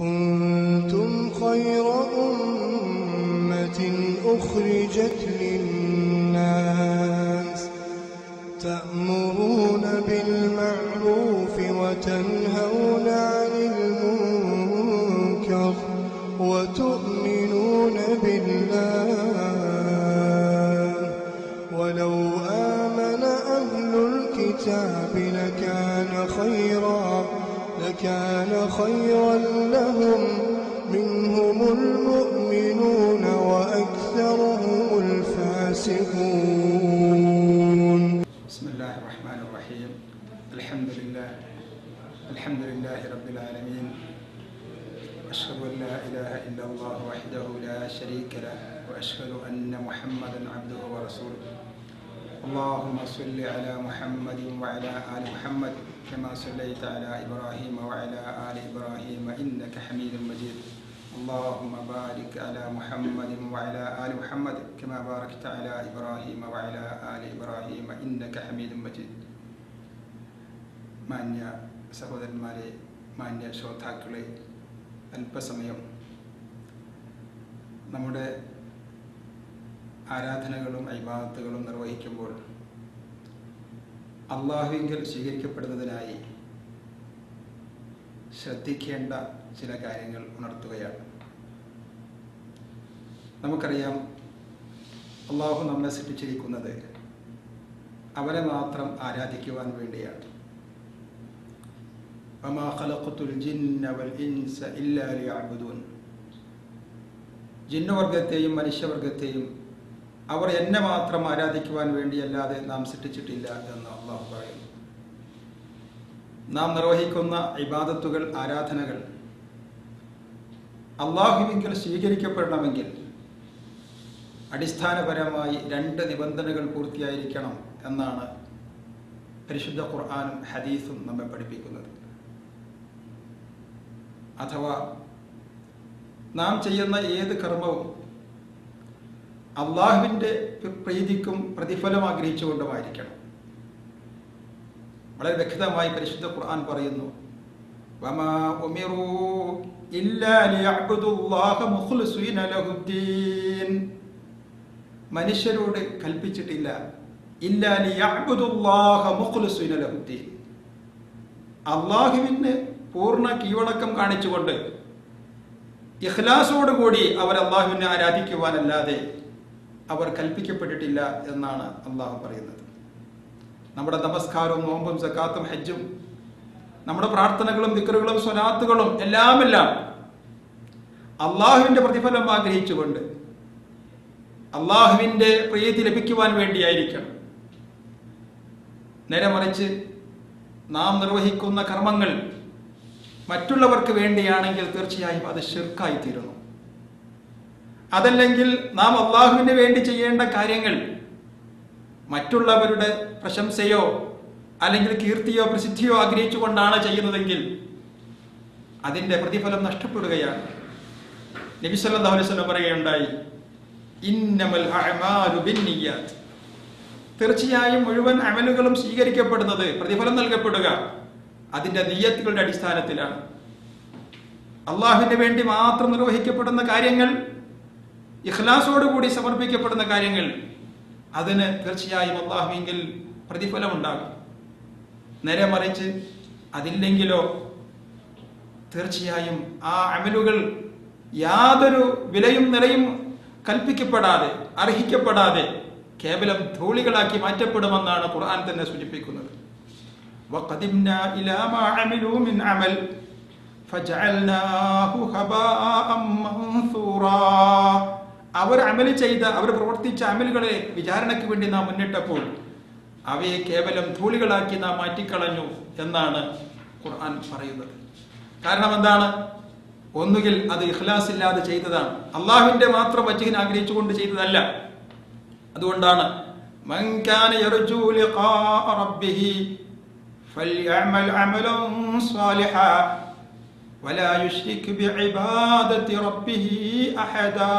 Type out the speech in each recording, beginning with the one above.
كنتم خير أمة أخرجت للناس تأمرون بالمعروف وتنهون عن المنكر وتؤمنون بالله ولو آمن أهل الكتاب لكان خيرا لكان خيرا لهم منهم المؤمنون وأكثرهم الفاسقون. بسم الله الرحمن الرحيم. الحمد لله الحمد لله رب العالمين. أشهد أن لا إله إلا الله وحده لا شريك له وأشهد أن محمدا عبده ورسوله. اللهم صل على محمد وعلى آل محمد كما صليت على إبراهيم وعلى آل إبراهيم إنك حميد مجيد اللهم بارك على محمد وعلى آل محمد كما باركت على إبراهيم وعلى آل إبراهيم إنك حميد مجيد മാന്യ സഹോദരന്മാരെ മാന്യ ശ്രോതാക്കളെ അല്പസമയം നമ്മുടെ ആരാധനകളും ഐബാദത്തുകളും നിർവഹിക്കുമ്പോൾ അള്ളാഹുവിങ്കിൽ സ്വീകരിക്കപ്പെടുന്നതിനായി ശ്രദ്ധിക്കേണ്ട ചില കാര്യങ്ങൾ ഉണർത്തുകയാണ്. നമുക്കറിയാം അള്ളാഹു നമ്മെ സൃഷ്ടിച്ചിരിക്കുന്നത് അവരെ മാത്രം ആരാധിക്കുവാൻ വേണ്ടിയാണ്. ജിന്നുവർഗത്തെയും മനുഷ്യവർഗത്തെയും അവർ എന്നെ മാത്രം ആരാധിക്കുവാൻ വേണ്ടിയല്ലാതെ നാം സൃഷ്ടിച്ചിട്ടില്ല എന്ന് അള്ളാഹു പറയുന്നു. നാം നിർവഹിക്കുന്ന ഇബാദത്തുകൾ ആരാധനകൾ അള്ളാഹുവിങ്കിൽ സ്വീകരിക്കപ്പെടണമെങ്കിൽ അടിസ്ഥാനപരമായി രണ്ട് നിബന്ധനകൾ പൂർത്തിയായിരിക്കണം എന്നാണ് പരിശുദ്ധ ഖുർആാനും ഹദീസും നമ്മെ പഠിപ്പിക്കുന്നത്. അഥവാ നാം ചെയ്യുന്ന ഏത് കർമ്മവും അള്ളാഹുവിന്റെ പ്രീതിക്കും പ്രതിഫലം ആഗ്രഹിച്ചുകൊണ്ടുമായിരിക്കണം. വളരെ വ്യക്തമായി പരിശുദ്ധ ഖുർആൻ പറയുന്നു മനുഷ്യരോട് കൽപ്പിച്ചിട്ടില്ല അള്ളാഹുവിന് പൂർണ കീഴടക്കം കാണിച്ചുകൊണ്ട് ഇഖ്ലാസോടുകൂടി അവർ അള്ളാഹുവിനെ ആരാധിക്കുവാനല്ലാതെ അവർ കൽപ്പിക്കപ്പെട്ടിട്ടില്ല എന്നാണ് അള്ളാഹു പറയുന്നത്. നമ്മുടെ നമസ്കാരവും നോമ്പും സക്കാത്തും ഹജ്ജും നമ്മുടെ പ്രാർത്ഥനകളും ദിക്കറുകളും സ്വനാത്തുകളും എല്ലാമെല്ലാം അള്ളാഹുവിന്റെ പ്രതിഫലം ആഗ്രഹിച്ചുകൊണ്ട് അള്ളാഹുവിന്റെ പ്രീതി ലഭിക്കുവാൻ വേണ്ടിയായിരിക്കണം. നേരെ മറിച്ച് നാം നിർവഹിക്കുന്ന കർമ്മങ്ങൾ മറ്റുള്ളവർക്ക് വേണ്ടിയാണെങ്കിൽ തീർച്ചയായും അത് ഷിർക്കായി തീരുന്നു. അതല്ലെങ്കിൽ നാം അള്ളാഹുവിന് വേണ്ടി ചെയ്യേണ്ട കാര്യങ്ങൾ മറ്റുള്ളവരുടെ പ്രശംസയോ അല്ലെങ്കിൽ കീർത്തിയോ പ്രസിദ്ധിയോ ആഗ്രഹിച്ചുകൊണ്ടാണ് ചെയ്യുന്നതെങ്കിൽ അതിന്റെ പ്രതിഫലം നഷ്ടപ്പെടുകയാണ്. നബി സല്ലല്ലാഹു അലൈഹി വസല്ലം പറയുകയുണ്ടായി അഅമാലു തീർച്ചയായും മുഴുവൻ അമലുകളും സ്വീകരിക്കപ്പെടുന്നത് പ്രതിഫലം നൽകപ്പെടുക അതിന്റെ നീയത്തുകളുടെ അടിസ്ഥാനത്തിലാണ്. അള്ളാഹുവിന് വേണ്ടി മാത്രം നിർവഹിക്കപ്പെടുന്ന കാര്യങ്ങൾ ഇഖ്ലാസോടുകൂടി സമർപ്പിക്കപ്പെടുന്ന കാര്യങ്ങൾ അതിന് തീർച്ചയായും അള്ളാഹുവിങ്കിൽ പ്രതിഫലമുണ്ടാകും നേരെ മറിച്ച് അതില്ലെങ്കിലോ തീർച്ചയായും ആ അമലുകൾ യാതൊരു വിലയും നിലയും കൽപ്പിക്കപ്പെടാതെ അർഹിക്കപ്പെടാതെ കേവലം ധൂളികളാക്കി മാറ്റപ്പെടുമെന്നാണ് ഖുർആൻ തന്നെ സൂചിപ്പിക്കുന്നത് وقدمنا إلى ما عملوا من عمل فجعلناه هباء منثورا അവർ അമൽ ചെയ്ത് അവർ പ്രവർത്തിച്ച അമലുകളെ വിചാരണയ്ക്ക് വേണ്ടി നാം മുന്നിട്ടപ്പോൾ അവയെ കേവലം ധൂളികളാക്കി നാം മാറ്റിക്കളഞ്ഞു എന്നാണ് ഖുർആൻ പറയുന്നത്. കാരണം എന്താണ്? ഒന്നുകിൽ അത് ഇഖ്ലാസ് ഇല്ലാതെ ചെയ്തതാണ്. അള്ളാഹുവിന്റെ മാത്രം വജഹിന് ആഗ്രഹിച്ചുകൊണ്ട് ചെയ്തതല്ല. അതുകൊണ്ടാണ് ഫല്യഅമൽ അമലൻ സ്വാലിഹ ولا يشرك بعبادة ربه أحدا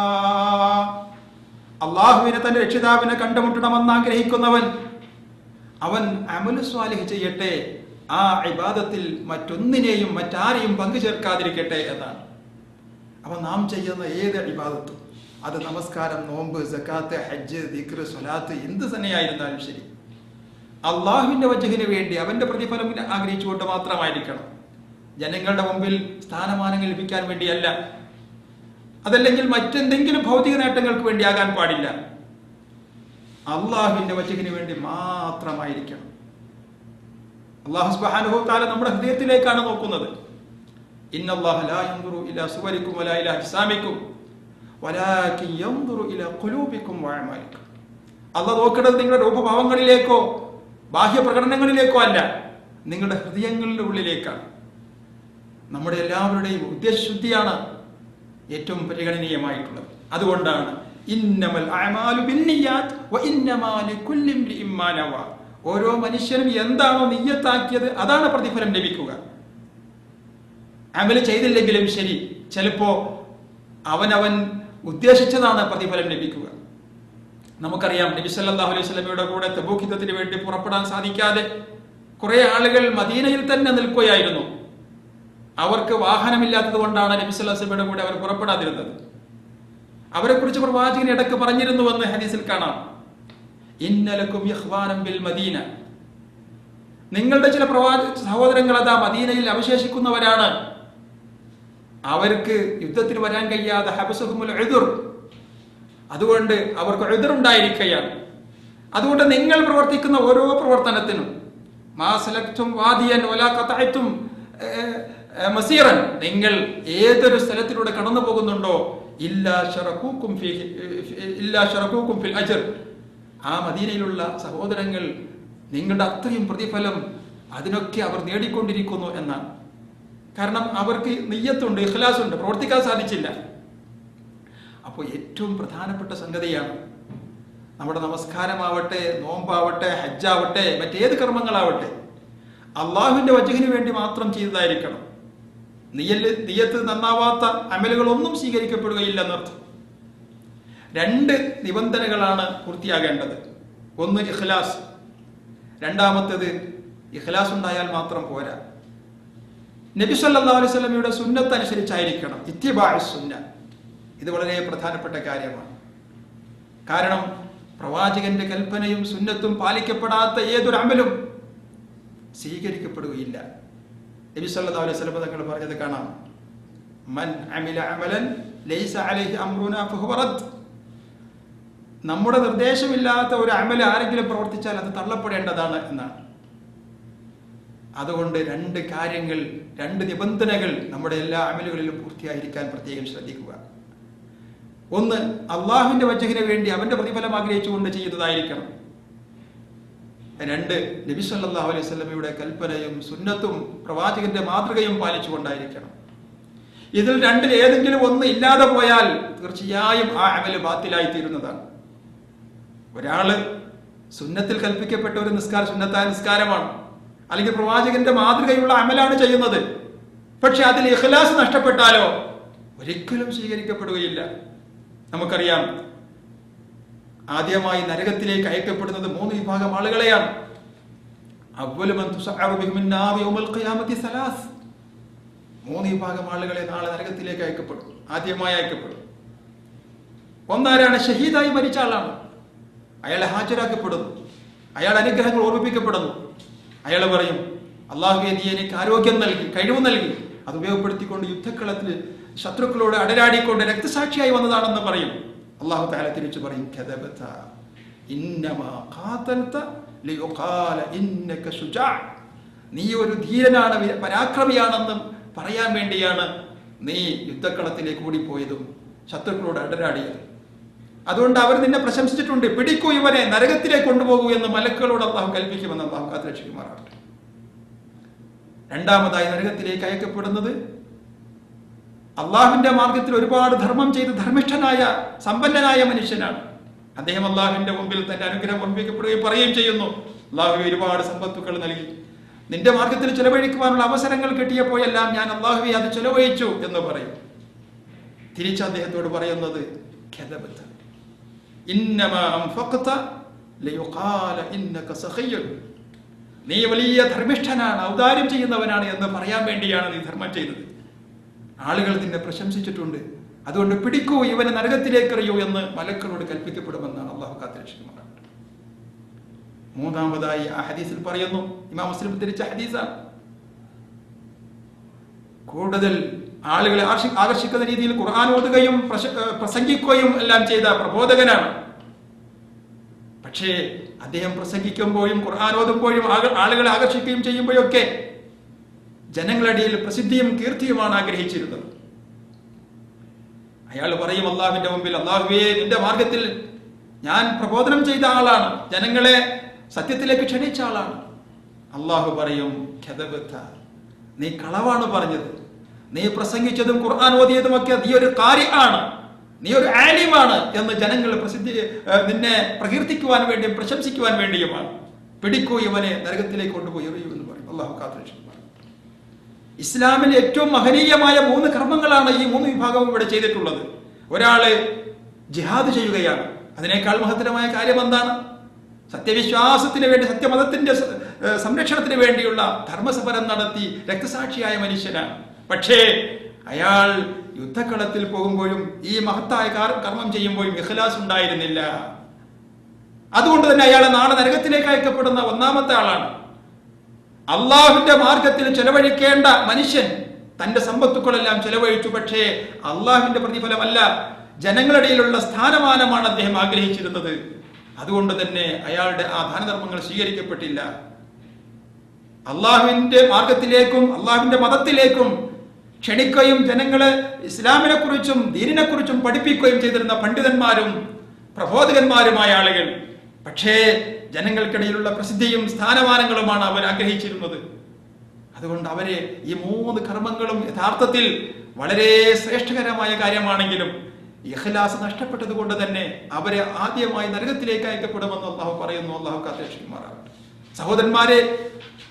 അള്ളാഹുവിനെ തന്റെ രക്ഷിതാവിനെ കണ്ടുമുട്ടണമെന്ന് ആഗ്രഹിക്കുന്നവൻ അവൻ അമലു സ്വാലിഹ് ചെയ്യട്ടെ ആ ഇബാദത്തിൽ മറ്റൊന്നിനെയും മറ്റാരെയും പങ്കു ചേർക്കാതിരിക്കട്ടെ എന്നാണ് അപ്പം നാം ചെയ്യുന്ന ഏത് ഇബാദത്തും അത് നമസ്കാരം നോമ്പ് സക്കാത്ത് ഹജ്ജ് ദിക്ർ സ്വലാത്ത് എന്ത് തന്നെയായിരുന്നാലും ശരി അള്ളാഹുവിൻ്റെ വജഹിന് വേണ്ടി അവൻ്റെ പ്രതിഫലം ആഗ്രഹിച്ചുകൊണ്ട് മാത്രമായിരിക്കണം ജനങ്ങളുടെ മുമ്പിൽ സ്ഥാനമാനങ്ങൾ ലഭിക്കാൻ വേണ്ടിയല്ല. അതല്ലെങ്കിൽ മറ്റെന്തെങ്കിലും ഭൗതിക നേട്ടങ്ങൾക്ക് വേണ്ടി ആകാൻ പാടില്ല. അള്ളാഹുവിന്റെ വചകിന് വേണ്ടി മാത്രമായിരിക്കണം. അള്ളാഹു സുബ്ഹാനഹു തആല നമ്മുടെ ഹൃദയത്തിലേക്കാണ് നോക്കുന്നത്. ഇന്നല്ലാഹ ലാ യൻദുറു ഇലാ സുവരിക്കും വലാ ഇലാ അജ്സാമിക്കും വലാകിൻ യൻദുറു ഇലാ ഖുലൂബിക്കും വഅമാലിക്കും അള്ളാഹ് നോക്കുന്നത് നിങ്ങളുടെ രൂപഭാവങ്ങളിലേക്കോ ബാഹ്യ പ്രകടനങ്ങളിലേക്കോ അല്ല. നിങ്ങളുടെ ഹൃദയങ്ങളുടെ ഉള്ളിലേക്കാണ്. നമ്മുടെ എല്ലാവരുടെയും ഉദ്ദേശശുദ്ധിയാണ് ഏറ്റവും പരിഗണനീയമായിട്ടുള്ളത്. അതുകൊണ്ടാണ് ഇന്നമൽ ഓരോ മനുഷ്യനും എന്താണോ നിയ്യത്താക്കിയത് അതാണ് പ്രതിഫലം ലഭിക്കുക. അമൽ ചെയ്തില്ലെങ്കിലും ശരി ചിലപ്പോ അവനവൻ ഉദ്ദേശിച്ചതാണ് പ്രതിഫലം ലഭിക്കുക. നമുക്കറിയാം നബി സല്ലല്ലാഹു അലൈഹി വസല്ലമയുടെ കൂടെ തബൂക്ക് വേണ്ടി പുറപ്പെടാൻ സാധിക്കാതെ കുറെ ആളുകൾ മദീനയിൽ തന്നെ നിൽക്കുകയായിരുന്നു. അവർക്ക് വാഹനമില്ലാത്തത് കൊണ്ടാണ് നബി സല്ലല്ലാഹു അലൈഹി വസല്ലമയുടെ കൂടെ അവർ പുറപ്പെടാതിരുന്നത്. അവരെ കുറിച്ച് പ്രവാചകൻ ഇടയ്ക്ക് പറഞ്ഞിരുന്നുവെന്ന് ഹദീസിൽ കാണാം. ഇന്നലക്കും ബിൽ മദീന. നിങ്ങളുടെ ചില പ്രവാ സഹോദരങ്ങൾ അതാ മദീനയിൽ അവശേഷിക്കുന്നവരാണ്. അവർക്ക് യുദ്ധത്തിൽ വരാൻ കഴിയാതെ ഹബസുഹുമുൽ എഴുതുർ അതുകൊണ്ട് അവർക്ക് എതിറുണ്ടായിരിക്കുകയാണ് അതുകൊണ്ട് നിങ്ങൾ പ്രവർത്തിക്കുന്ന ഓരോ പ്രവർത്തനത്തിനും മാസലക്തും വാദിയൻ ഒലാക്കത്തായത്തും മസീറൻ നിങ്ങൾ ഏതൊരു സ്ഥലത്തിലൂടെ കടന്നു പോകുന്നുണ്ടോ? ഫിൽ അജർ. ആ മദീനയിലുള്ള സഹോദരങ്ങൾ നിങ്ങളുടെ അത്രയും പ്രതിഫലം അതിനൊക്കെ അവർ നേടിക്കൊണ്ടിരിക്കുന്നു എന്നാണ്. കാരണം അവർക്ക് നെയ്യത്തുണ്ട് ഇഖ്ലാസുണ്ട് പ്രവർത്തിക്കാൻ സാധിച്ചില്ല. അപ്പോൾ ഏറ്റവും പ്രധാനപ്പെട്ട സംഗതിയാണ് നമ്മുടെ നമസ്കാരമാവട്ടെ നോമ്പാവട്ടെ ഹജ്ജാവട്ടെ മറ്റേത് കർമ്മങ്ങളാവട്ടെ. അള്ളാഹുവിന്റെ വജഹിന് വേണ്ടി മാത്രം ചെയ്തതായിരിക്കണം. നീയൽ നിയത്ത് നന്നാവാത്ത അമലുകളൊന്നും സ്വീകരിക്കപ്പെടുകയില്ല എന്നർത്ഥം രണ്ട് നിബന്ധനകളാണ് പൂർത്തിയാകേണ്ടത്. ഒന്ന് ഇഖ്ലാസ് രണ്ടാമത്തേത് ഇഖ്ലാസ് ഉണ്ടായാൽ മാത്രം പോരാ. നബി സല്ലാ അലൈഹി സ്വലമിയുടെ സുന്നത്ത് അനുസരിച്ചായിരിക്കണം. ഇത്തിബാഅ സുന്ന. ഇത് വളരെ പ്രധാനപ്പെട്ട കാര്യമാണ്. കാരണം പ്രവാചകന്റെ കൽപ്പനയും സുന്നത്തും പാലിക്കപ്പെടാത്ത ഏതൊരു അമലും സ്വീകരിക്കപ്പെടുകയില്ല. നബി സല്ലല്ലാഹു അലൈഹി വസല്ലം തങ്ങൾ പറഞ്ഞത് കാണാം. മൻ അമില അമലൻ ലൈസ അലൈഹി അംറുനാ ഫഹുവ നമ്മുടെ നിർദ്ദേശമില്ലാത്ത ഒരു അമൽ ആരെങ്കിലും പ്രവർത്തിച്ചാൽ അത് തള്ളപ്പെടേണ്ടതാണ് എന്നാണ്. അതുകൊണ്ട് രണ്ട് കാര്യങ്ങൾ രണ്ട് നിബന്ധനകൾ നമ്മുടെ എല്ലാ അമലുകളിലും പൂർത്തിയായിരിക്കാൻ പ്രത്യേകം ശ്രദ്ധിക്കുക. ഒന്ന് അള്ളാഹുവിന്റെ വജഹിന് വേണ്ടി അവന്റെ പ്രതിഫലം ആഗ്രഹിച്ചുകൊണ്ട് ചെയ്യുന്നതായിരിക്കണം. രണ്ട് നബി സല്ലല്ലാഹു അലൈഹി വസല്ലമയുടെ കൽപ്പനയും സുന്നത്തും പ്രവാചകന്റെ മാതൃകയും പാലിച്ചുകൊണ്ടായിരിക്കണം. ഇതിൽ രണ്ടിൽ ഏതെങ്കിലും ഒന്ന് ഇല്ലാതെ പോയാൽ തീർച്ചയായും ആ അമൽ ബാത്തിലായി തീരുന്നതാണ്. ഒരാൾ സുന്നത്തിൽ കൽപ്പിക്കപ്പെട്ട ഒരു നിസ്കാര സുന്നത്തായ നിസ്കാരമാണ്. അല്ലെങ്കിൽ പ്രവാചകന്റെ മാതൃകയുള്ള അമലാണ് ചെയ്യുന്നത്. പക്ഷെ അതിൽ ഇഖ്ലാസ് നഷ്ടപ്പെട്ടാലോ ഒരിക്കലും സ്വീകരിക്കപ്പെടുകയില്ല. നമുക്കറിയാം ആദ്യമായി നരകത്തിലേക്ക് അയക്കപ്പെടുന്നത് മൂന്ന് വിഭാഗം ആളുകളെയാണ്. മൂന്ന് വിഭാഗം ആളുകളെ നാളെ നരകത്തിലേക്ക് അയക്കപ്പെടും. ആദ്യമായി അയക്കപ്പെടും. ഒന്നാരാണ്? ഷഹീദായി മരിച്ച ആളാണ്. അയാളെ ഹാജരാക്കപ്പെടുന്നു. അയാൾ അനുഗ്രഹങ്ങൾ ഓർമ്മിപ്പിക്കപ്പെടുന്നു അയാൾ പറയും അള്ളാഹുവെ നീ എനിക്ക് ആരോഗ്യം നൽകി കഴിവ് നൽകി. അത് ഉപയോഗപ്പെടുത്തിക്കൊണ്ട് യുദ്ധക്കളത്തിൽ ശത്രുക്കളോട് അടരാടിക്കൊണ്ട് രക്തസാക്ഷിയായി വന്നതാണെന്ന് പറയും. അള്ളാഹു താല തിരിച്ചു പറയും. നീ ഒരു ധീരനാണ് പരാക്രമിയാണെന്നും പറയാൻ വേണ്ടിയാണ് നീ യുദ്ധക്കളത്തിലേക്ക് ഓടിപ്പോയതും ശത്രുക്കളോട് അടരാടിയതും. അതുകൊണ്ട് അവർ നിന്നെ പ്രശംസിച്ചിട്ടുണ്ട്. പിടിക്കൂ ഇവനെ നരകത്തിലേക്ക് കൊണ്ടുപോകൂ എന്ന് മലക്കുകളോട് അള്ളാഹു കൽപ്പിക്കുമെന്ന് അള്ളാഹു കാത്തുരക്ഷിക്കുമാറാവട്ടെ രണ്ടാമതായി നരകത്തിലേക്ക് അയക്കപ്പെടുന്നത് അള്ളാഹുവിന്റെ മാർഗത്തിൽ ഒരുപാട് ധർമ്മം ചെയ്ത് ധർമ്മിഷ്ഠനായ സമ്പന്നനായ മനുഷ്യനാണ്. അദ്ദേഹം അള്ളാഹുവിന്റെ മുമ്പിൽ തന്റെ അനുഗ്രഹം ഓർമ്മിക്കപ്പെടുകയും പറയുകയും ചെയ്യുന്നു. അള്ളാഹു ഒരുപാട് സമ്പത്തുക്കൾ നൽകി. നിന്റെ മാർഗത്തിൽ ചെലവഴിക്കുവാനുള്ള അവസരങ്ങൾ കിട്ടിയപ്പോഴെല്ലാം ഞാൻ അള്ളാഹുവെ അത് ചെലവഴിച്ചു എന്ന് പറയും. തിരിച്ച് അദ്ദേഹത്തോട് പറയുന്നത്. നീ വലിയ ധർമ്മിഷ്ഠനാണ് ഔദാര്യം ചെയ്യുന്നവനാണ് എന്ന് പറയാൻ വേണ്ടിയാണ് നീ ധർമ്മം ചെയ്തത്. ആളുകൾ നിന്നെ പ്രശംസിച്ചിട്ടുണ്ട്. അതുകൊണ്ട് പിടിക്കൂ ഇവനെ നരകത്തിലേക്ക് എറിയൂ എന്ന് മലക്കളോട് കൽപ്പിക്കപ്പെടുമെന്നാണ് അള്ളാഹു കാത്തിരക്ഷിക്കുന്നത്. മൂന്നാമതായി ആ ഹദീസിൽ പറയുന്നു ഇമാം മുസ്ലിം തിരിച്ച ഹദീസാണ്. കൂടുതൽ ആളുകളെ ആകർഷിക്കുന്ന രീതിയിൽ ഖുർആൻ ഓതുകയും പ്രസംഗിക്കുകയും എല്ലാം ചെയ്ത പ്രബോധകനാണ്. പക്ഷേ അദ്ദേഹം പ്രസംഗിക്കുമ്പോഴും ഖുർആൻ ഓതുമ്പോഴും ആളുകളെ ആകർഷിക്കുകയും ചെയ്യുമ്പോഴൊക്കെ ജനങ്ങളുടെ ഇടയിൽ പ്രസിദ്ധിയും കീർത്തിയുമാണ് ആഗ്രഹിച്ചിരുന്നത്. അയാൾ പറയും അള്ളാഹുവിന്റെ മുമ്പിൽ അള്ളാഹുവേ നിന്റെ മാർഗത്തിൽ ഞാൻ പ്രബോധനം ചെയ്ത ആളാണ്. ജനങ്ങളെ സത്യത്തിലേക്ക് ക്ഷണിച്ച ആളാണ്. അള്ളാഹു പറയും "ഖദബത്ത. നീ കളവാണ് പറഞ്ഞത്. നീ പ്രസംഗിച്ചതും ഖുർആൻ ഓതിയതും ഒക്കെ നീ ഒരു കാര്യ ആണ്. നീ ഒരു ആലിമാണ്. എന്ന് ജനങ്ങൾ പ്രസിദ്ധി നിന്നെ പ്രകീർത്തിക്കുവാൻ വേണ്ടിയും പ്രശംസിക്കുവാൻ വേണ്ടിയുമാണ്. പിടിക്കൂ ഇവനെ നരകത്തിലേക്ക് കൊണ്ടുപോയി എറിയൂ എന്ന് പറയും. അള്ളാഹു കാത്തുരക്ഷിക്കും ഇസ്ലാമിൽ ഏറ്റവും മഹനീയമായ മൂന്ന് കർമ്മങ്ങളാണ് ഈ മൂന്ന് വിഭാഗവും ഇവിടെ ചെയ്തിട്ടുള്ളത്. ഒരാൾ ജിഹാദ് ചെയ്യുകയാണ്. അതിനേക്കാൾ മഹത്തരമായ കാര്യം എന്താണ്? സത്യവിശ്വാസത്തിന് വേണ്ടി സത്യമതത്തിന്റെ സംരക്ഷണത്തിന് വേണ്ടിയുള്ള ധർമ്മസമരം നടത്തി രക്തസാക്ഷിയായ മനുഷ്യനാണ്. പക്ഷേ അയാൾ യുദ്ധക്കളത്തിൽ പോകുമ്പോഴും ഈ മഹത്തായ കർമ്മം ചെയ്യുമ്പോഴും ഇഖ്ലാസ് ഉണ്ടായിരുന്നില്ല. അതുകൊണ്ട് തന്നെ അയാൾ നാളെ നരകത്തിലേക്ക് അയക്കപ്പെടുന്ന ഒന്നാമത്തെ ആളാണ്. അള്ളാഹുവിന്റെ മാർഗത്തിൽ ചെലവഴിക്കേണ്ട മനുഷ്യൻ തന്റെ സമ്പത്തുക്കളെല്ലാം ചെലവഴിച്ചു. പക്ഷേ അള്ളാഹുവിന്റെ പ്രതിഫലമല്ല ജനങ്ങളിടയിലുള്ള സ്ഥാനമാനമാണ് അദ്ദേഹം ആഗ്രഹിച്ചിരുന്നത്. അതുകൊണ്ട് തന്നെ അയാളുടെ ആ ദാനധർമ്മങ്ങൾ സ്വീകരിക്കപ്പെട്ടില്ല. അള്ളാഹുവിന്റെ മാർഗത്തിലേക്കും അള്ളാഹുവിന്റെ മതത്തിലേക്കും ക്ഷണിക്കുകയും ജനങ്ങളെ ഇസ്ലാമിനെ കുറിച്ചും ദീനിനെ കുറിച്ചും പഠിപ്പിക്കുകയും ചെയ്തിരുന്ന പണ്ഡിതന്മാരും പ്രബോധകന്മാരുമായ ആളുകൾ. പക്ഷേ ജനങ്ങൾക്കിടയിലുള്ള പ്രസിദ്ധിയും സ്ഥാനമാനങ്ങളുമാണ് അവർ ആഗ്രഹിച്ചിരുന്നത്. അതുകൊണ്ട് അവരെ ഈ മൂന്ന് കർമ്മങ്ങളും യഥാർത്ഥത്തിൽ വളരെ ശ്രേഷ്ഠകരമായ കാര്യമാണെങ്കിലും ഇഖ്ലാസ് നഷ്ടപ്പെട്ടത് കൊണ്ട് തന്നെ അവരെ ആദ്യമായി നരകത്തിലേക്ക് അയക്കപ്പെടുമെന്ന് അള്ളാഹു പറയുന്നു. അള്ളാഹു കാത്തേഷിക്കുമാറാകട്ടെ സഹോദരന്മാരെ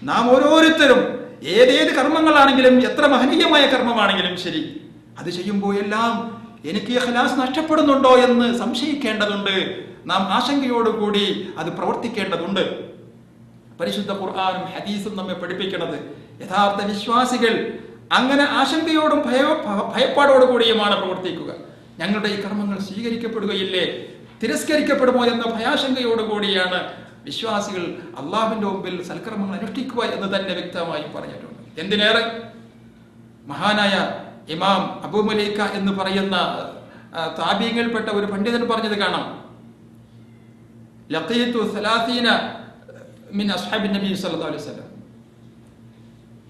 നാം ഓരോരുത്തരും ഏതേത് കർമ്മങ്ങളാണെങ്കിലും എത്ര മഹനീയമായ കർമ്മമാണെങ്കിലും ശരി അത് ചെയ്യുമ്പോൾ എല്ലാം എനിക്ക് ഇഖ്ലാസ് നഷ്ടപ്പെടുന്നുണ്ടോ എന്ന് സംശയിക്കേണ്ടതുണ്ട്. നാം ആശങ്കയോടുകൂടി അത് പ്രവർത്തിക്കേണ്ടതുണ്ട്. പരിശുദ്ധ ഖുർആാനും ഹദീസും നമ്മെ പഠിപ്പിക്കുന്നത് യഥാർത്ഥ വിശ്വാസികൾ അങ്ങനെ ആശങ്കയോടും ഭയ ഭയപ്പാടോടു കൂടിയുമാണ് പ്രവർത്തിക്കുക. ഞങ്ങളുടെ ഈ കർമ്മങ്ങൾ സ്വീകരിക്കപ്പെടുകയില്ലേ? തിരസ്കരിക്കപ്പെടുമോ എന്ന ഭയാശങ്കയോടുകൂടിയാണ് വിശ്വാസികൾ അള്ളാഹുവിന്റെ മുമ്പിൽ സൽക്കർമ്മങ്ങൾ അനുഷ്ഠിക്കുക എന്ന് തന്നെ വ്യക്തമായി പറഞ്ഞിട്ടുണ്ട്. എന്തിനേറെ? മഹാനായ ഇമാം അബുമലീക്ക എന്ന് പറയുന്ന ആ, ഒരു പണ്ഡിതൻ പറഞ്ഞത് കാണാം. ലഖീത്തു സലാസീന മിൻ അസ്ഹാബിൻ നബി സല്ലല്ലാഹു അലൈഹി വസല്ലം.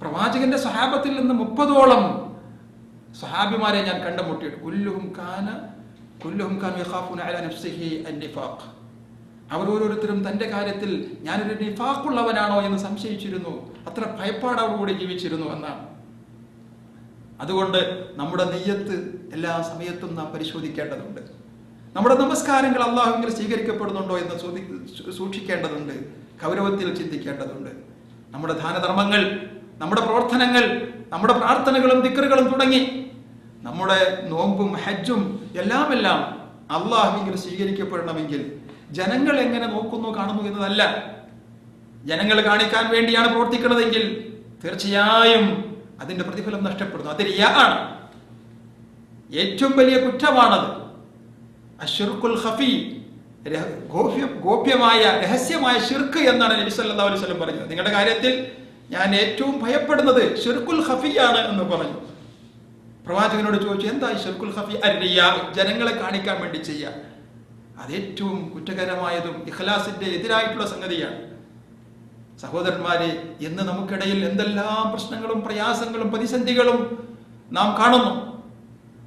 പ്രവാചകന്റെ സഹാബത്തിൽ നിന്ന് മുപ്പതോളം സഹാബിമാരെ ഞാൻ കണ്ടുമുട്ടിയിട്ട് കുല്ലുഹും കാന കുല്ലുഹും കാൻ യഖാഫുന അലാ നഫ്സിഹി അന്നിഫാഖ്. അവർ ഓരോരുത്തരും തന്റെ കാര്യത്തിൽ ഞാനൊരു നിഫാഖുള്ളവനാണോ എന്ന് സംശയിച്ചിരുന്നു. അത്ര ഭയപ്പാടോടുകൂടി ജീവിച്ചിരുന്നു എന്നാണ്. അതുകൊണ്ട് നമ്മുടെ നെയ്യത്ത് എല്ലാ സമയത്തും നാം പരിശോധിക്കേണ്ടതുണ്ട്. നമ്മുടെ നമസ്കാരങ്ങൾ അള്ളാഹുവിൽ സ്വീകരിക്കപ്പെടുന്നുണ്ടോ എന്ന് സൂക്ഷിക്കേണ്ടതുണ്ട്. കൗരവത്തിൽ ചിന്തിക്കേണ്ടതുണ്ട്. നമ്മുടെ ധാനധർമ്മങ്ങൾ നമ്മുടെ പ്രവർത്തനങ്ങൾ നമ്മുടെ പ്രാർത്ഥനകളും ദിക്കറുകളും തുടങ്ങി നമ്മുടെ നോമ്പും ഹജ്ജും എല്ലാം എല്ലാം അള്ളാഹുവിൽ സ്വീകരിക്കപ്പെടണമെങ്കിൽ ജനങ്ങൾ എങ്ങനെ നോക്കുന്നു കാണുന്നു എന്നതല്ല. ജനങ്ങൾ കാണിക്കാൻ വേണ്ടിയാണ് പ്രവർത്തിക്കുന്നതെങ്കിൽ തീർച്ചയായും അതിന്റെ പ്രതിഫലം നഷ്ടപ്പെടുന്നു. അത് ആണ്. ഏറ്റവും വലിയ കുറ്റമാണത്. അഷിർക്കുൽ രഹ- ഗോപ്യ- ഗോപ്യമായ രഹസ്യമായ ഷിർക്ക് എന്നാണ് നബി സല്ലല്ലാഹു അലൈഹി വസല്ലം പറഞ്ഞത്. നിങ്ങളുടെ കാര്യത്തിൽ ഞാൻ ഏറ്റവും ഭയപ്പെടുന്നത് ഷിർക്കുൽ ഖഫിയാണ് എന്ന് പറഞ്ഞു. പ്രവാചകനോട് ചോദിച്ചു എന്താ ഷിർക്കുൽ ഖഫി? അരിയ ജനങ്ങളെ കാണിക്കാൻ വേണ്ടി ചെയ്യുക അതേറ്റവും കുറ്റകരമായതും ഇഖ്ലാസിന്റെ എതിരായിട്ടുള്ള സംഗതിയാണ്. സഹോദരന്മാരെ ഇന്ന് നമുക്കിടയിൽ എന്തെല്ലാം പ്രശ്നങ്ങളും പ്രയാസങ്ങളും പ്രതിസന്ധികളും നാം കാണുന്നു.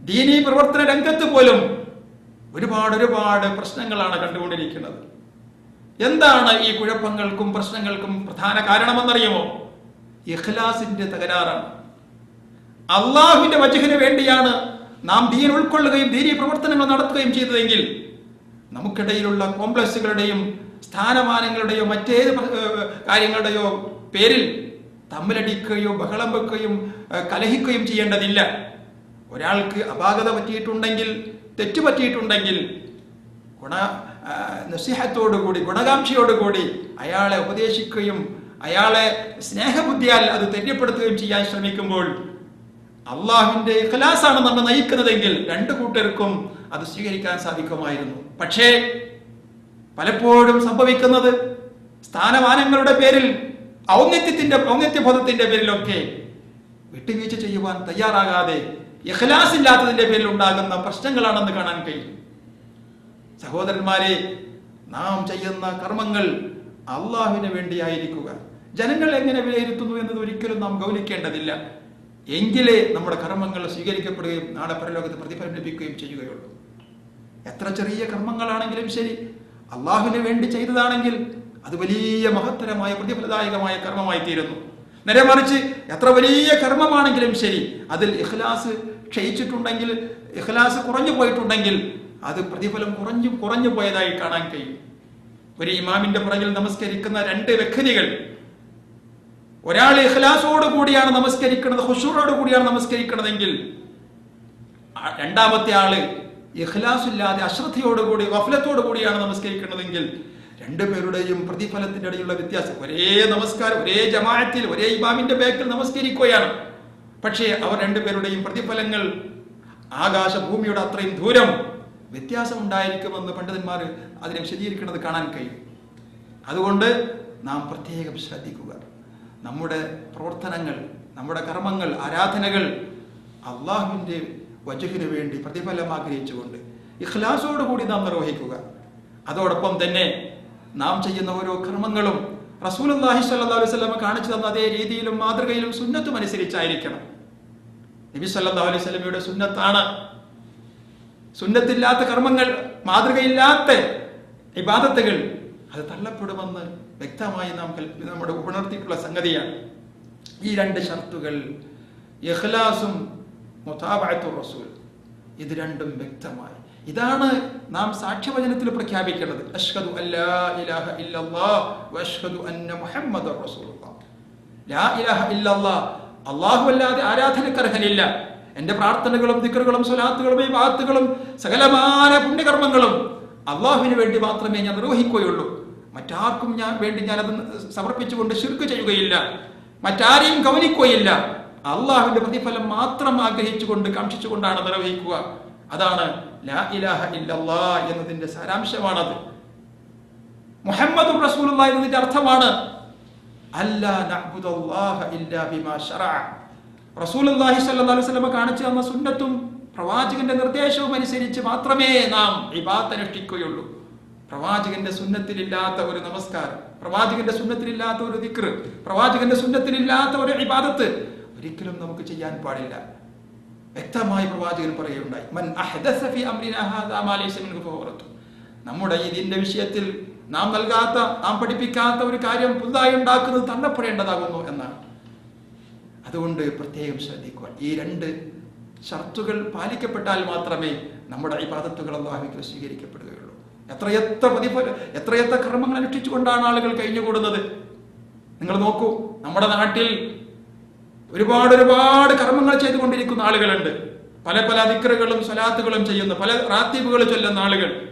ദീനീ പ്രവർത്തന രംഗത്ത് പോലും ഒരുപാട് ഒരുപാട് പ്രശ്നങ്ങളാണ് കണ്ടുകൊണ്ടിരിക്കുന്നത്. എന്താണ് ഈ കുഴപ്പങ്ങൾക്കും പ്രശ്നങ്ങൾക്കും പ്രധാന കാരണമെന്നറിയുമോ? ഇഖ്ലാസിന്റെ തകരാറാണ്. അള്ളാഹുവിന്റെ വജഹിന് വേണ്ടിയാണ് നാം ദീൻ ഉൾക്കൊള്ളുകയും ദീനീ പ്രവർത്തനങ്ങൾ നടത്തുകയും ചെയ്തതെങ്കിൽ നമുക്കിടയിലുള്ള കോംപ്ലക്സുകളുടെയും സ്ഥാനമാനങ്ങളുടെയോ മറ്റേത് കാര്യങ്ങളുടെയോ പേരിൽ തമ്മിലടിക്കുകയോ ബഹളം വെക്കുകയും കലഹിക്കുകയും ചെയ്യേണ്ടതില്ല. ഒരാൾക്ക് അപാകത പറ്റിയിട്ടുണ്ടെങ്കിൽ തെറ്റ് പറ്റിയിട്ടുണ്ടെങ്കിൽ ഗുണ നസിഹത്തോടുകൂടി ഗുണകാംക്ഷയോടുകൂടി അയാളെ ഉപദേശിക്കുകയും അയാളെ സ്നേഹബുദ്ധിയാൽ അത് തെറ്റപ്പെടുത്തുകയും ചെയ്യാൻ ശ്രമിക്കുമ്പോൾ അള്ളാഹുവിന്റെ ഇഖലാസാണ് നമ്മെ നയിക്കുന്നതെങ്കിൽ രണ്ടു കൂട്ടർക്കും അത് സ്വീകരിക്കാൻ സാധിക്കുമായിരുന്നു. പക്ഷേ പലപ്പോഴും സംഭവിക്കുന്നത് സ്ഥാനമാനങ്ങളുടെ പേരിൽ ഔന്നത്യത്തിന്റെ ഔന്നത്യബോധത്തിന്റെ പേരിലൊക്കെ വിട്ടുവീഴ്ച ചെയ്യുവാൻ തയ്യാറാകാതെ ഇഖ്ലാസ് ഇല്ലാത്തതിന്റെ പേരിൽ ഉണ്ടാകുന്ന പ്രശ്നങ്ങളാണെന്ന് കാണാൻ കഴിയും. സഹോദരന്മാരെ നാം ചെയ്യുന്ന കർമ്മങ്ങൾ അള്ളാഹുവിന് വേണ്ടിയായിരിക്കുക. ജനങ്ങൾ എങ്ങനെ വിലയിരുത്തുന്നു എന്നത് ഒരിക്കലും നാം ഗൗനിക്കേണ്ടതില്ല. എങ്കിലേ നമ്മുടെ കർമ്മങ്ങൾ സ്വീകരിക്കപ്പെടുകയും നാളെ പരലോകത്ത് പ്രതിഫലം ലഭിക്കുകയും ചെയ്യുകയുള്ളൂ. എത്ര ചെറിയ കർമ്മങ്ങളാണെങ്കിലും ശരി അള്ളാഹുവിന് വേണ്ടി ചെയ്തതാണെങ്കിൽ അത് വലിയ മഹത്തരമായ പ്രതിഫലദായകമായ കർമ്മമായി തീരുന്നു നേരെ മറിച്ച് എത്ര വലിയ കർമ്മമാണെങ്കിലും ശരി. അതിൽ ഇഖ്ലാസ് ക്ഷയിച്ചിട്ടുണ്ടെങ്കിൽ ഇഖ്ലാസ് കുറഞ്ഞു പോയിട്ടുണ്ടെങ്കിൽ അത് പ്രതിഫലം കുറഞ്ഞു കുറഞ്ഞു പോയതായി കാണാൻ കഴിയും. ഒരു ഇമാമിന്റെ പുറകിൽ നമസ്കരിക്കുന്ന രണ്ട് വ്യക്തികൾ ഒരാൾ ഇഖ്ലാസോട് കൂടിയാണ് നമസ്കരിക്കുന്നത് ഹുഷൂറോട് കൂടിയാണ് നമസ്കരിക്കുന്നതെങ്കിൽ രണ്ടാമത്തെ ആൾ ഇഖ്ലാസ് ഇല്ലാതെ അശ്രദ്ധയോടുകൂടി വഫലത്തോടു കൂടിയാണ് നമസ്കരിക്കുന്നതെങ്കിൽ രണ്ടുപേരുടെയും പ്രതിഫലത്തിന്റെ ഇടയിലുള്ള വ്യത്യാസം. ഒരേ നമസ്കാരം ഒരേ ജമാഅത്തിൽ ഒരേ ഇമാമിന്റെ ബാക്കിൽ നമസ്കരിക്കുകയാണ്. പക്ഷേ അവർ രണ്ടുപേരുടെയും പ്രതിഫലങ്ങൾ ആകാശ ഭൂമിയുടെ അത്രയും ദൂരം വ്യത്യാസം ഉണ്ടായിരിക്കുമെന്ന് പണ്ഡിതന്മാർ അതിനെ വിശദീകരിക്കുന്നത് കാണാൻ കഴിയും. അതുകൊണ്ട് നാം പ്രത്യേകം ശ്രദ്ധിക്കുക. നമ്മുടെ പ്രവർത്തനങ്ങൾ നമ്മുടെ കർമ്മങ്ങൾ ആരാധനകൾ അള്ളാഹുവിന്റെ വജുഹിന് വേണ്ടി പ്രതിഫലം ആഗ്രഹിച്ചുകൊണ്ട് ഇഖ്ലാസോടുകൂടി നാം നിർവഹിക്കുക. അതോടൊപ്പം തന്നെ നാം ചെയ്യുന്ന ഓരോ കർമ്മങ്ങളും റസൂൽ അള്ളാഹി സല്ലാ അലൈഹി സ്വലമ കാണിച്ചു തന്ന അതേ രീതിയിലും മാതൃകയിലും സുന്നത്തും അനുസരിച്ചായിരിക്കണം. നബി സല്ലാ അലൈഹി സ്വലമയുടെ സുന്നത്താണ്. സുന്നത്തില്ലാത്ത കർമ്മങ്ങൾ മാതൃകയില്ലാത്ത ഇബാദത്തുകൾ അത് തള്ളപ്പെടുമെന്ന് വ്യക്തമായി നാം കൽപ്പി നമ്മുടെ ഉണർത്തിയിട്ടുള്ള സംഗതിയാണ്. ഈ രണ്ട് ഷർത്തുകൾ ഇഖ്ലാസും റസൂൽ. ഇത് രണ്ടും വ്യക്തമായി. ഇതാണ് നാം സാക്ഷ്യവചനത്തിൽ പ്രഖ്യാപിക്കേണ്ടത്. അഷ്ഹദു ഇലാഹ ഇല്ലല്ലാഹ് അന്ന മുഹമ്മദർ ലാ ഇലാഹ ഇല്ലല്ലാഹ്. അല്ലാഹു അല്ലാതെ ആരാധനക്കർഹനില്ല. എന്റെ പ്രാർത്ഥനകളും ദിക്റുകളും സ്വലാത്തുകളും ഈ വാത്തുകളും സകലമാന പുണ്യകർമ്മങ്ങളും അള്ളാഹുവിന് വേണ്ടി മാത്രമേ ഞാൻ നിർവഹിക്കുകയുള്ളൂ. മറ്റാർക്കും ഞാൻ വേണ്ടി ഞാൻ അത് സമർപ്പിച്ചുകൊണ്ട് ശിർക്ക് ചെയ്യുകയില്ല. മറ്റാരെയും ഗൗനിക്കുകയില്ല അള്ളാഹുവിന്റെ പ്രതിഫലം മാത്രം ആഗ്രഹിച്ചുകൊണ്ട് കാക്ഷിച്ചുകൊണ്ടാണ് നിർവഹിക്കുക അതാണ് ലാ ഇലാഹ എന്നതിന്റെ സാരാംശമാണത്. മുഹമ്മദ് എന്നതിന്റെ അർത്ഥമാണ് കാണിച്ചു തന്ന സുന്നത്തും പ്രവാചകന്റെ നിർദ്ദേശവും അനുസരിച്ച് മാത്രമേ നാം ഇബാദത്ത് അനുഷ്ഠിക്കുകയുള്ളൂ. പ്രവാചകന്റെ സുന്നത്തിലില്ലാത്ത ഒരു നമസ്കാരം പ്രവാചകന്റെ സുന്നത്തിലില്ലാത്ത ഒരു ദിക്ർ പ്രവാചകന്റെ സുന്നത്തിലില്ലാത്ത ഒരു ഇബാദത്ത് ഒരിക്കലും നമുക്ക് ചെയ്യാൻ പാടില്ല. വ്യക്തമായി പ്രവാചകൻ പറയുകയുണ്ടായി മൻ അഹ്ദസ ഫി അംരിനാ ഹാദാ മാ ലൈസ മിൻഹു ഫഹുവ റദ്ദ്. നമ്മുടെ ഇതിന്റെ വിഷയത്തിൽ നാം നൽകാത്ത നാം പഠിപ്പിക്കാത്ത ഒരു കാര്യം പുതുതായി ഉണ്ടാക്കുന്നത് തള്ളപ്പെടേണ്ടതാകുന്നു എന്നാണ്. അതുകൊണ്ട് പ്രത്യേകം ശ്രദ്ധിക്കുക. ഈ രണ്ട് ഷർത്തുകൾ പാലിക്കപ്പെട്ടാൽ മാത്രമേ നമ്മുടെ ഇബാദത്തുകൾ അള്ളാഹുവിക്ക് സ്വീകരിക്കപ്പെടുകയുള്ളൂ. എത്രയെത്ര പ്രതിഫല എത്രയെത്ര കർമ്മങ്ങൾ അനുഷ്ഠിച്ചുകൊണ്ടാണ് ആളുകൾ കഴിഞ്ഞുകൂടുന്നത്? നിങ്ങൾ നോക്കൂ നമ്മുടെ നാട്ടിൽ ഒരുപാട് ഒരുപാട് കർമ്മങ്ങൾ ചെയ്തുകൊണ്ടിരിക്കുന്ന ആളുകളുണ്ട്. പല പല അതിക്രകളും സ്വലാത്തുകളും ചെയ്യുന്ന പല റാത്തീബുകൾ ചൊല്ലുന്ന ആളുകൾ.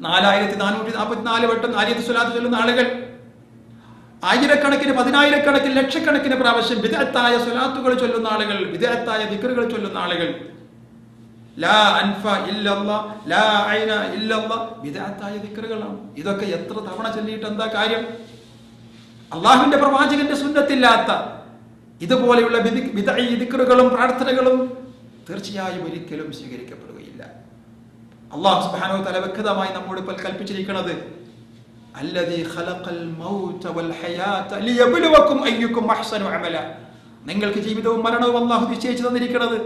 നാലായിരത്തി നാനൂറ്റി നാൽപ്പത്തിനാല് വട്ടം ആയിരത്തി സ്വലാത്ത് ചൊല്ലുന്ന ആളുകൾ. ആയിരക്കണക്കിന് പതിനായിരക്കണക്കിന് ലക്ഷക്കണക്കിന് പ്രാവശ്യം വിദഗ്ധായ സ്വലാത്തുകൾ ചൊല്ലുന്ന ആളുകൾ വിദഗ്ധായ ദിക്റുകൾ ചൊല്ലുന്ന ആളുകൾ. ലാ അൻഫ ലാ വിദഗ്ധായ ദിക്റുകളാണ്. ഇതൊക്കെ എത്ര തവണ ചൊല്ലിയിട്ട് എന്താ കാര്യം? അള്ളാഹുവിന്റെ പ്രവാചകന്റെ സുന്നത്തില്ലാത്ത ഇതുപോലെയുള്ള ദിക്റുകളും പ്രാർത്ഥനകളും തീർച്ചയായും ഒരിക്കലും സ്വീകരിക്കപ്പെടുകയില്ല. അള്ളാഹു സുബ്ഹാനഹു വ തആല വ്യക്തമായി നമ്മോട് ഇപ്പോൾ കൽപ്പിച്ചിരിക്കുന്നത് അമല. നിങ്ങൾക്ക് ജീവിതവും മരണവും അള്ളാഹു നിശ്ചയിച്ചു തന്നിരിക്കുന്നത്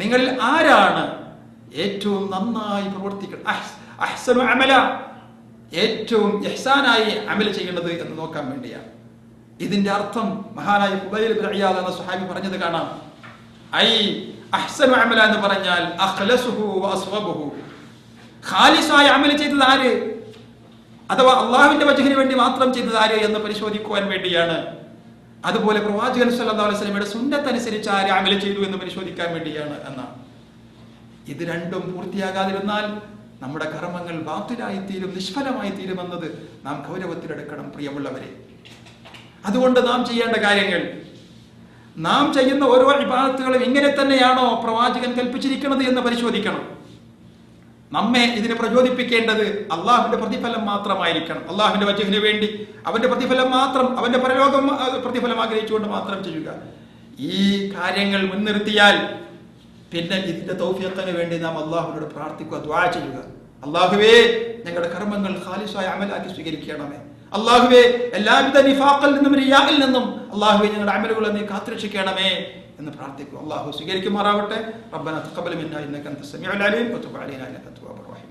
നിങ്ങളിൽ ആരാണ് ഏറ്റവും നന്നായി പ്രവർത്തിക്കുന്നത് അമല? ഏറ്റവും ഇഹ്സാനായി അമൽ ചെയ്യുന്നത് എന്ന് നോക്കാൻ വേണ്ടിയാണ്. ഇതിന്റെ അർത്ഥം മഹാനായ ബിൻ ഇയാദ് എന്ന സുഹാബി പറഞ്ഞത് കാണാം. ഐ അഹ്സനു അമല എന്ന് പറഞ്ഞാൽ അഖ്ലസുഹു വഅസ്വബുഹു ഖാലിസായ അമൽ ചെയ്തത് ആര്? അഥവാ അള്ളാഹുവിന്റെ വജഹിന് വേണ്ടി മാത്രം ചെയ്തത് ആര് എന്ന് പരിശോധിക്കുവാൻ വേണ്ടിയാണ്. അതുപോലെ പ്രവാചകൻ സല്ലല്ലാഹു അലൈഹി വസല്ലമയുടെ സുന്നത്ത് അനുസരിച്ച് ആര് അമൽ ചെയ്തു എന്ന് പരിശോധിക്കാൻ വേണ്ടിയാണ് എന്നാണ് ഇത് രണ്ടും പൂർത്തിയാകാതിരുന്നാൽ നമ്മുടെ കർമ്മങ്ങൾ ബാത്തിലായി തീരും നിഷ്ഫലമായി തീരുമെന്നത് നാം ഗൗരവത്തിലെടുക്കണം പ്രിയമുള്ളവരെ. അതുകൊണ്ട് നാം ചെയ്യേണ്ട കാര്യങ്ങൾ. നാം ചെയ്യുന്ന ഓരോ വിഭാഗത്തുകളും ഇങ്ങനെ തന്നെയാണോ പ്രവാചകൻ കൽപ്പിച്ചിരിക്കുന്നത് എന്ന് പരിശോധിക്കണം. നമ്മെ ഇതിനെ പ്രചോദിപ്പിക്കേണ്ടത് അള്ളാഹുവിന്റെ പ്രതിഫലം മാത്രമായിരിക്കണം. അള്ളാഹുവിന്റെ വജഹിന് വേണ്ടി അവന്റെ പ്രതിഫലം മാത്രം അവന്റെ പരലോകം പ്രതിഫലം ആഗ്രഹിച്ചുകൊണ്ട് മാത്രം ചെയ്യുക. ഈ കാര്യങ്ങൾ മുൻനിർത്തിയാൽ പിന്നെ ഇതിന്റെ തൗഫിയത്തിന് വേണ്ടി നാം അള്ളാഹുവിനോട് പ്രാർത്ഥിക്കുക ദ്വാ ചെയ്യുക. അള്ളാഹുവേ ഞങ്ങളുടെ കർമ്മങ്ങൾ ഖാലിസായ അമലാക്കി സ്വീകരിക്കണമേ. അള്ളാഹുവേ എല്ലാവിധ നിഫാഖിൽ നിന്നും റിയായിൽ നിന്നും അള്ളാഹുവെ ഞങ്ങളുടെ അമലുകളെ നീ കാത്തുരക്ഷിക്കണമേ എന്ന് പ്രാർത്ഥിക്കും. അള്ളാഹു സ്വീകരിക്കുമാറാവട്ടെ. റബ്ബന തഖബ്ബൽ മിന്നാ ഇന്നക അൻത സമീഉൽ അലീം വതുബ് അലൈനാ ഇന്നക അൻത തവ്വാബുർ റഹീം.